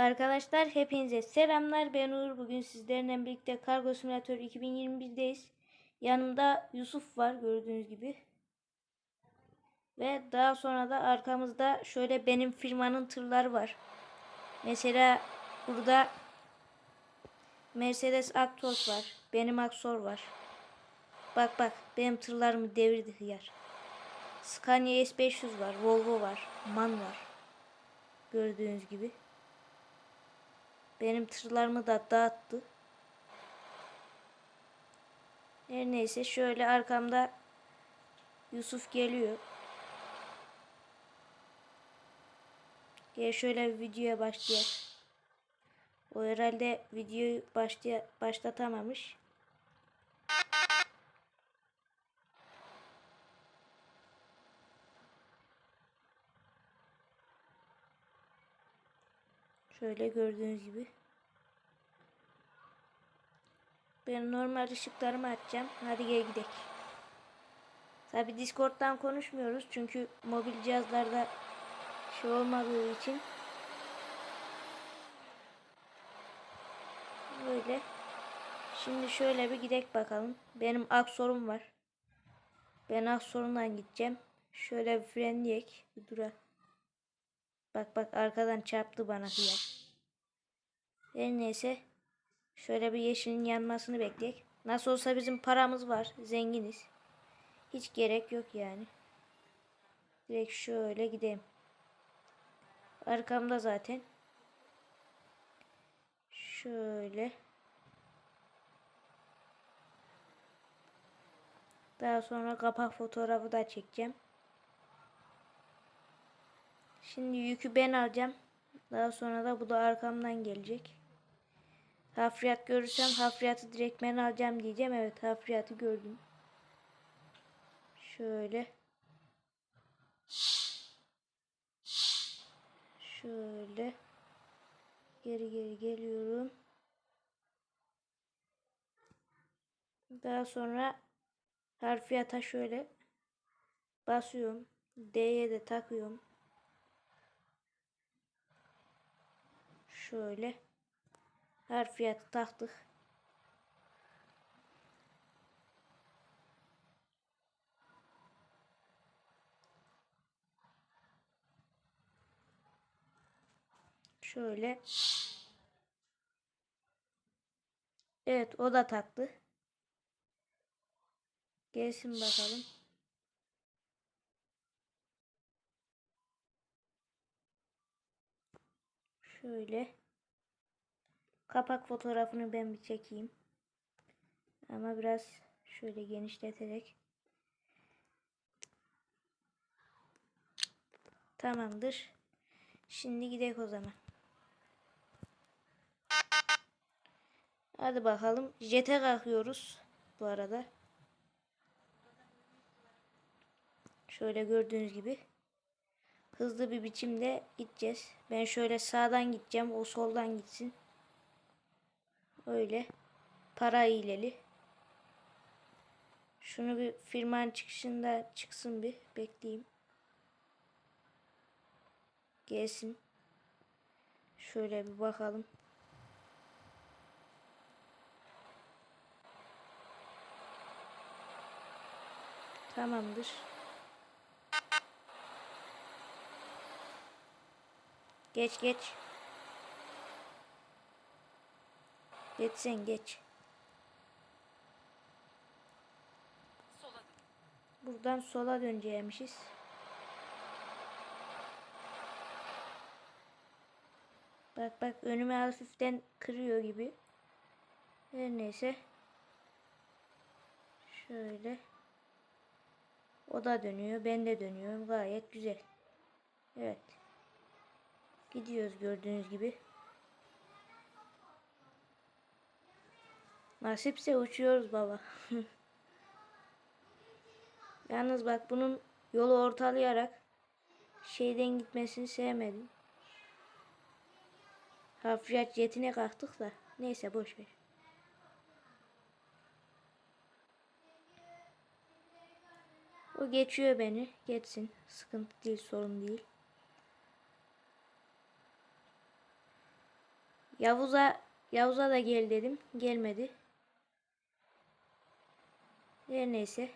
Arkadaşlar hepinize selamlar. Ben Uğur. Bugün sizlerle birlikte Kargo Simülatör 2021'deyiz. Yanımda Yusuf var gördüğünüz gibi. Ve daha sonra da arkamızda şöyle benim firmanın tırları var. Mesela burada Mercedes Actros var. Benim Aksor var. Bak bak benim tırlarımı devirdi hıyar. Scania S500 var. Volvo var. MAN var. Gördüğünüz gibi. Benim tırlarımı da dağıttı. Her neyse şöyle arkamda Yusuf geliyor. Gel şöyle videoya başlayalım. O herhalde videoyu başlatamamış. Şöyle gördüğünüz gibi. Ben normal ışıklarımı açacağım. Hadi gel gidelim. Tabi Discord'dan konuşmuyoruz. Çünkü mobil cihazlarda şey olmadığı için. Böyle. Şimdi şöyle bir gidek bakalım. Benim aksorum var. Ben aksorundan gideceğim. Şöyle bir frenleyek. Bir dura. Bak bak arkadan çarptı bana hıyar. Her neyse. Şöyle bir yeşilin yanmasını bekleyek. Nasıl olsa bizim paramız var. Zenginiz. Hiç gerek yok yani. Direkt şöyle gideyim. Arkamda zaten. Şöyle. Daha sonra kapak fotoğrafı da çekeceğim. Şimdi yükü ben alacağım. Daha sonra da bu da arkamdan gelecek. Hafriyat görürsem hafriyatı direkt ben alacağım diyeceğim. Evet hafriyatı gördüm. Şöyle. Şöyle. Geri geri geliyorum. Daha sonra harfiyata şöyle basıyorum. D'ye de takıyorum. Şöyle harfiyatı taktık. Şöyle. Evet o da taktı. Gelsin bakalım. Şöyle. Kapak fotoğrafını ben bir çekeyim. Ama biraz şöyle genişleterek. Tamamdır. Şimdi gidelim o zaman. Hadi bakalım. Jet'e kalkıyoruz bu arada. Şöyle gördüğünüz gibi. Hızlı bir biçimde gideceğiz. Ben şöyle sağdan gideceğim. O soldan gitsin. Öyle. Para hileli. Şunu bir firmanın çıkışında çıksın bir. Bekleyeyim. Gelsin. Şöyle bir bakalım. Tamamdır. Geç geç. Geç sen geç. Buradan sola döneceğimişiz. Bak bak önüme hafiften kırıyor gibi. Her neyse. Şöyle. O da dönüyor. Ben de dönüyorum. Gayet güzel. Evet. Gidiyoruz gördüğünüz gibi. Nasipse uçuyoruz baba. Yalnız bak bunun yolu ortalayarak şeyden gitmesini sevmedim. Hafriyat jetine kalktık da. Neyse boş ver. O geçiyor beni. Geçsin. Sıkıntı değil, sorun değil. Yavuz'a Yavuz'a da gel dedim. Gelmedi. Her neyse.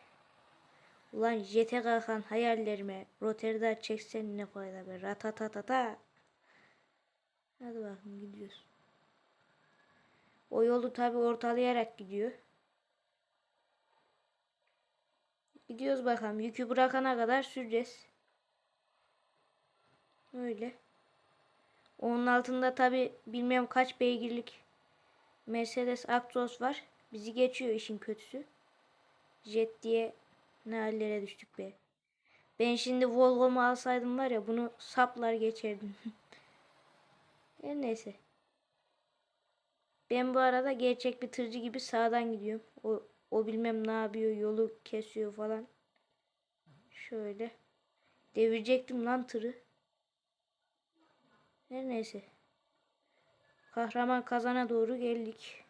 Ulan jete kalkan hayallerime roterde çeksen ne fayda be. Ratatatata. Hadi bakalım gidiyoruz. O yolu tabi ortalayarak gidiyor. Gidiyoruz bakalım. Yükü bırakana kadar süreceğiz. Öyle. Onun altında tabi bilmem kaç beygirlik Mercedes Actros var. Bizi geçiyor işin kötüsü. Jet diye ne hallere düştük be. Ben şimdi Volvo'mu alsaydım var ya bunu saplar geçerdim. Her neyse. Ben bu arada gerçek bir tırcı gibi sağdan gidiyorum. O, o bilmem ne yapıyor yolu kesiyor falan. Şöyle. Devirecektim lan tırı. Her neyse. Kahraman kazana doğru geldik.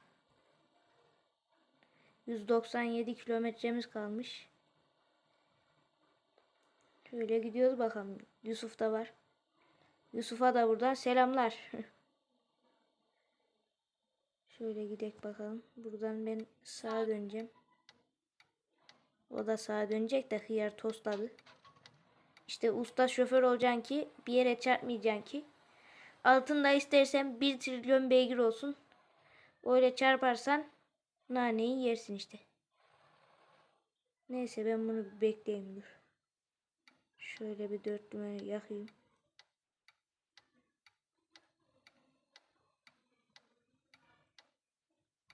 197 kilometremiz kalmış. Şöyle gidiyoruz bakalım. Yusuf da var. Yusuf'a da buradan selamlar. Şöyle gidek bakalım. Buradan ben sağa döneceğim. O da sağa dönecek de hıyar tostladı. İşte usta şoför olacaksın ki bir yere çarpmayacaksın ki. Altında istersen 1 trilyon beygir olsun. Öyle çarparsan naneyi yersin işte. Neyse ben bunu bekleyeyim dur. Şöyle bir dörtlüme yakayım.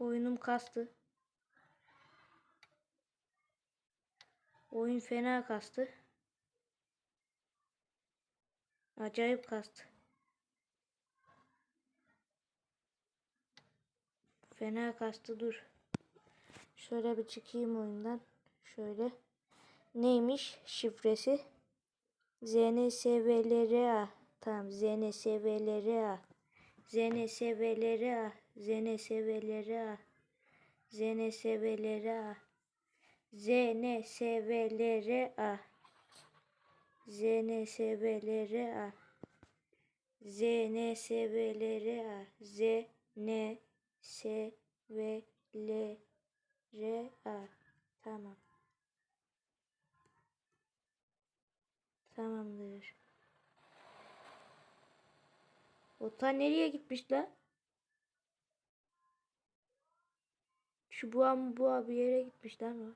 Oyunum kastı. Oyun fena kastı. Acayip kastı. Fena kastı dur. Şöyle bir çıkayım oyundan. Şöyle. Neymiş şifresi? ZNSVLRA. Tamam ZNSVLRA. ZNSVLRA. ZNSVLRA. ZNSVLRA. ZNSVLRA. ZNSVLRA. ZNSVLRA. ZNSVLRA. Tamam. Tamamdır. Ota nereye gitmiş la? Şu bu an bu bir yere gitmiş lan o.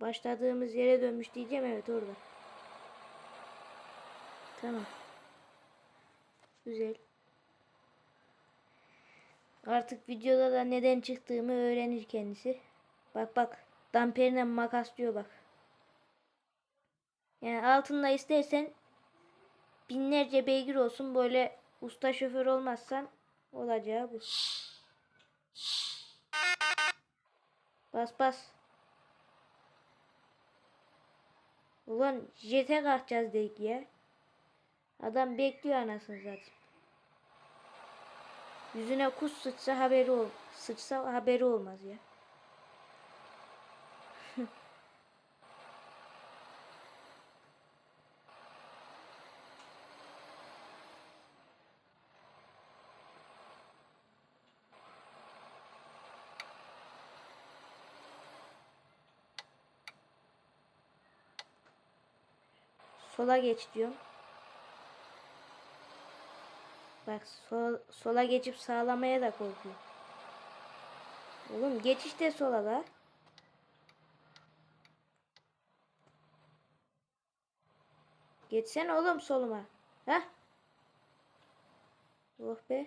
Başladığımız yere dönmüş diyeceğim evet orada. Tamam. Güzel. Artık videoda da neden çıktığımı öğrenir kendisi. Bak bak. Damperine makas diyor bak. Yani altında istersen binlerce beygir olsun böyle usta şoför olmazsan olacağı bu. Bas bas. Ulan jete kalkacağız dedik ya. Adam bekliyor anasını zaten. Yüzüne kuş sıçsa haberi ol. Sıçsa haberi olmaz ya. Sola geç diyorum. Bak sol, sola geçip sağlamaya da korkuyor. Oğlum geç işte sola da. Geçsene oğlum soluma. Heh. Oh be.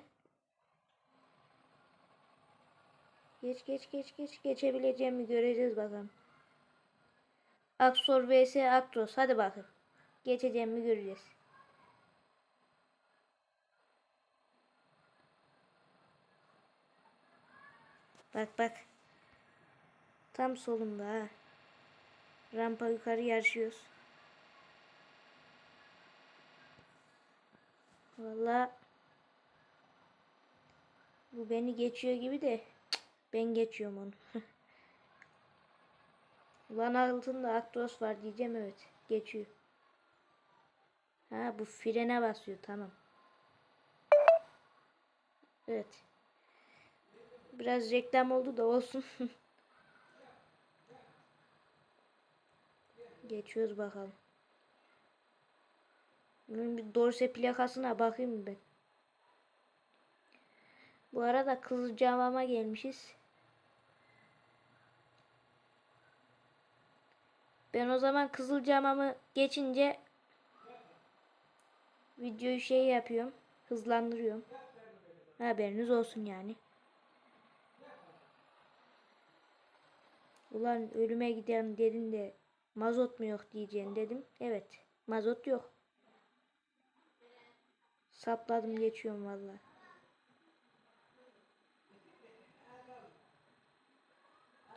Geç geç geç geç. Geçebileceğimi göreceğiz bakalım. Aksor vs Aktros. Hadi bakalım. Geçeceğimi göreceğiz. Bak bak. Tam solumda ha. Rampa yukarı yarışıyoruz. Valla bu beni geçiyor gibi de ben geçiyorum onu. Ulan altında Aktos var diyeceğim evet. Geçiyor. Ha bu frene basıyor tamam. Evet. Biraz reklam oldu da olsun. Geçiyoruz bakalım. Bunun bir dorse plakasına bakayım ben. Bu arada Kızılcahamam'a gelmişiz. Ben o zaman Kızılcahamam'ı geçince videoyu şey yapıyorum. Hızlandırıyorum. Haberiniz olsun yani. Ulan ölüme gidelim dedin de mazot mu yok diyeceğim dedim. Evet mazot yok. Sapladım geçiyorum valla.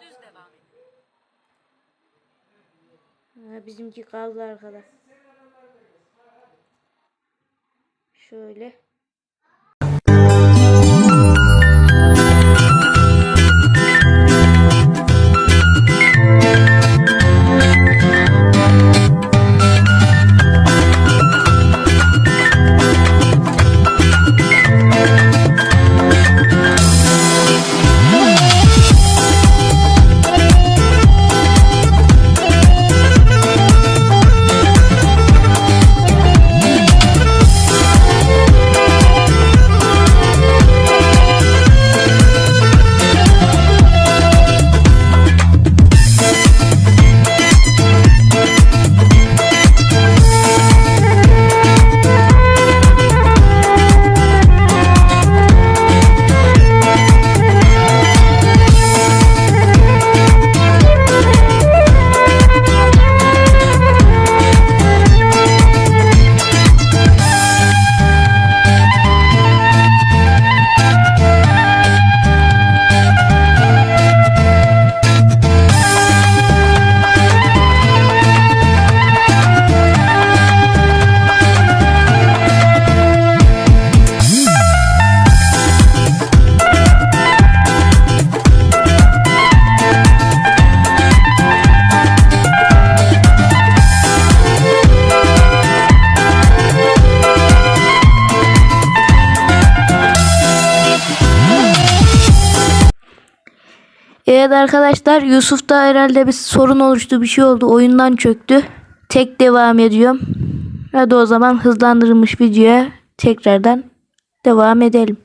Düz devam edin. Ha, bizimki kaldı arkada. Şöyle. Evet arkadaşlar Yusuf'ta herhalde bir sorun oluştu bir şey oldu oyundan çöktü. Tek devam ediyorum. Hadi o zaman hızlandırılmış videoya tekrardan devam edelim.